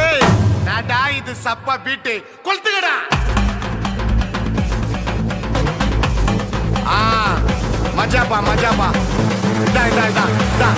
ஏய் நாடா இது சப்பா பீட்டு. கொளுத்துக்கடா ஆ மஜாப்பா மஜாப்பா. இதா இதா இதா இதா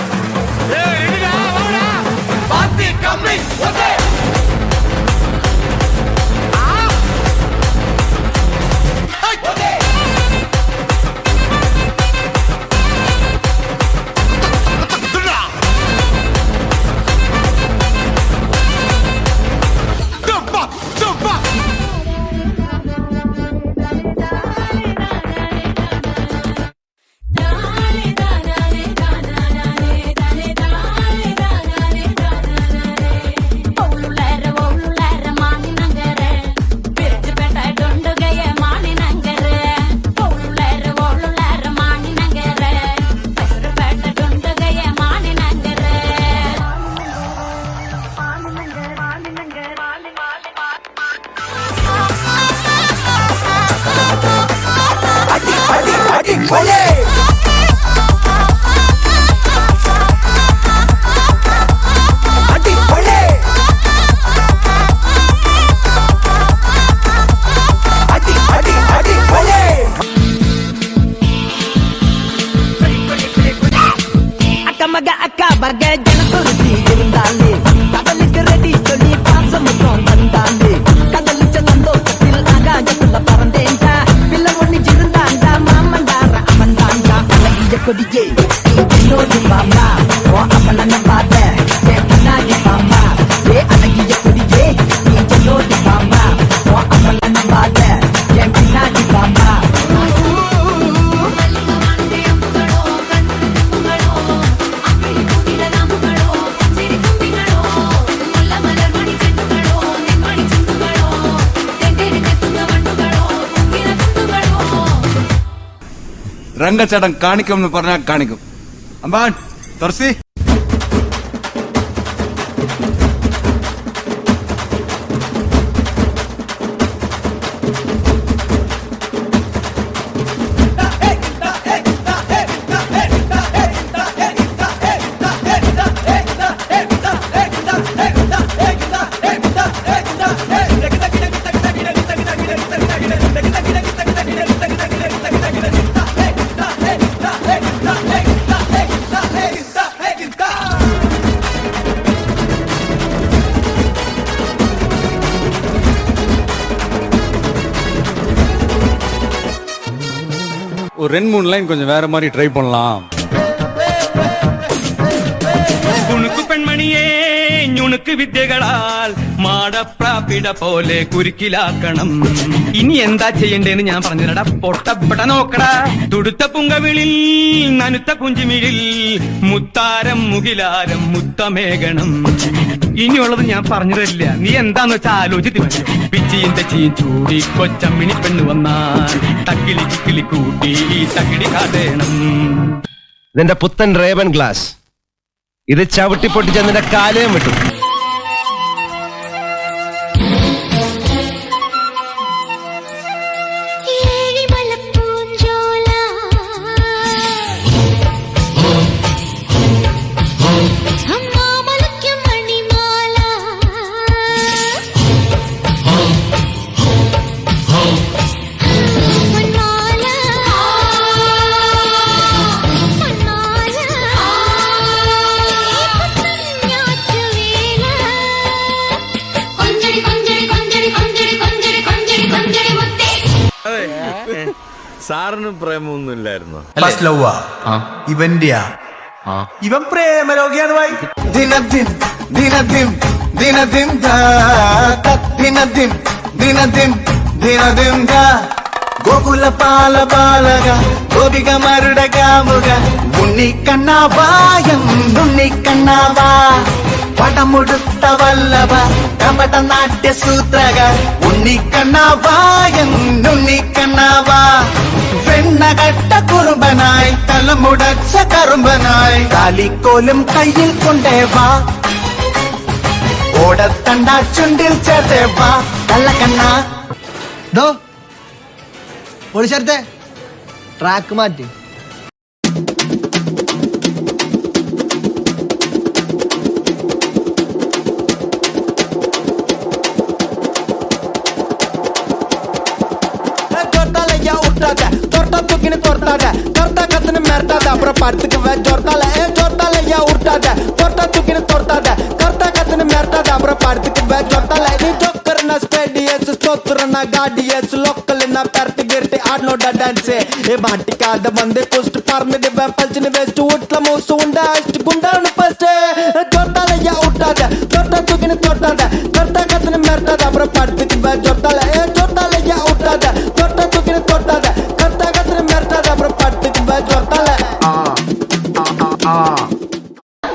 மக அக்கா மக ஜனத்துருத்தி இருந்தாலே கடலுக்கு ரெடி சொல்லி பாசமுத்தம் தந்தாலே கடலுச்ச சந்தோஷத்தில் ஆகாயத்துல பறந்தேன்டா பிள்ளை ஒண்ணிச்சிருந்தாண்டா மாமண்டார அவன்தாண்டா அழகிய கொடியே രംഗച്ചടം കാണിക്കും എന്ന് പറഞ്ഞാൽ കാണിക്കും. അമ്പാൻ തുറസി. ஒரு ரெண்டு மூணு லைன் கொஞ்சம் வேற மாதிரி ட்ரை பண்ணலாம் കുണുക്കു പെൺമണിയേ ഞുണുക്ക് വിദ്യകളാൽ മാടപ്രാപ്പിട പോലെ കുരുക്കിലാക്കണം ഇനി എന്താ ചെയ്യണ്ടേന്ന് ഞാൻ പറഞ്ഞിരടാ പൊട്ടപ്പെട്ട നോക്കടാ തുടുത്ത പുങ്കവിളിൽ നനുത്ത പുഞ്ചിമിഴിൽ മുത്താരം മുകിലാരം മുത്തമേകണം ഇനിയുള്ളത് ഞാൻ പറഞ്ഞു തരില്ല നീ എന്താന്ന് വെച്ചാൽ ആലോചിച്ച് പിച്ചിയും തെച്ചിയും ചൂടി കൊച്ചമ്മിണി പെണ്ണ് വന്നാൽ തക്കിളി ചിക്കിളി കൂട്ടി തക്കിടി കാട്ടേണം നിന്റെ പുത്തൻ റേബൻ ഗ്ലാസ്. ഇത് ചവിട്ടി പൊട്ടിച്ച് നിന്റെ കാലയും വിട്ടു. സാറിന് പ്രേമൊന്നും ഇല്ലായിരുന്നോ ഫസ്റ്റ് ലവ് ഇവന്റെയാ ഇവൻ പ്രേമരോഗിയാണ് ഭായി ദിനദിൻ ദിനദിൻ ദിനദിൻ ദാ, തത് ദിനദിൻ ദിനദിൻ ദിനദിൻ ദാ. గోకుల పాల బాలగా గోపిక మరుడగాముగా ఉన్ని కన్నావాయం నున్ని కన్నావా పటముడుత വല്ലഭ കപട നാട്യ സൂത്രക ഉണ്ണിക്കണ്ണാവാ എന്നുണ്ണിക്കണ്ണാവാ വെണ്ണകട്ട കുറുമ്പനായി തലമുടച്ച കറുമ്പനായി കാലിക്കോലും കയ്യിൽ കൊണ്ടേ വാ ഓടത്തണ്ട ചുണ്ടിൽ ചേർത്തേ വാ കള്ളക്കണ്ണ ഡോ പോലീസ് ട്രാക്ക് മാറ്റി அப்புறம் படுத்துக்குவே ஜொர்த்தால ஏ ஜொர்த்தால ஏன் உருட்டாத. தொட்டா தூக்கின்னு தொட்டாத கர்த்தா கத்துன்னு மிரட்டாத. அப்புறம் படுத்துக்குவே ஜொர்த்தால நீ ஜோக்கர்னா ஸ்பேடியஸ் ஸ்தோத்திரனா காடியஸ் லோக்கல்னா பெரட்டு கிரட்டி ஆடனோட டான்ஸ் ஏ மாட்டிக்காத வந்து குஸ்ட் பறந்துடுவேன். பல்ச்சுன்னு வெஸ்ட் வீட்ல மூசு உண்டா அஷ்டு குண்டான்னு ஃபர்ஸ்ட் ஜொர்த்தால ஏன் உருட்டாத. தொட்டா தூக்கின்னு தொட்டாத கர்த்தா கத்துன்னு மிரட்டாத. அப்புறம் படுத்துக்குவே ஜொர்த்தால ஏ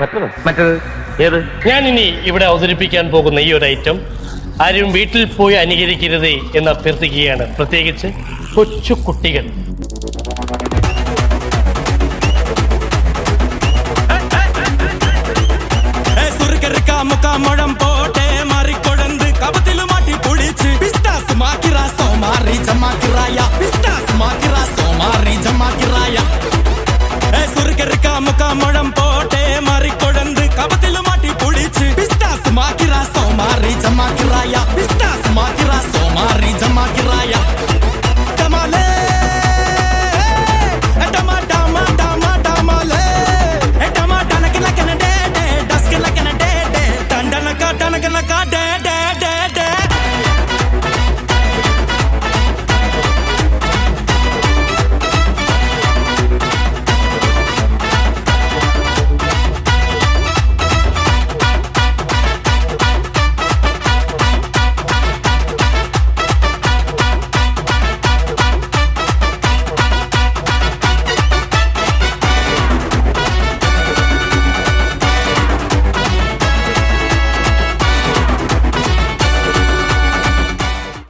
മറ്റേത് മറ്റേത് ഏത്? ഞാൻ ഇനി ഇവിടെ അവതരിപ്പിക്കാൻ പോകുന്ന ഈ ഒരു ഐറ്റം ആരും വീട്ടിൽ പോയി അനുകരിക്കരുത് എന്ന് അഭ്യർത്ഥിക്കുകയാണ്. പ്രത്യേകിച്ച് കൊച്ചു കുട്ടികൾ. മുഴം പോട്ടെ. മറിക്കൊടന്ത് കപത്തിൽ മാറ്റി പൊളിച്ച്. പിസ്താസ് മാക്കിറ സോമാറി ജമാക്കിറായ പിസ്താസ് മാക്കിറ സോമാറി ജമാക്കിറായ സുറുകരുക്ക മുക്ക മുഴം പോ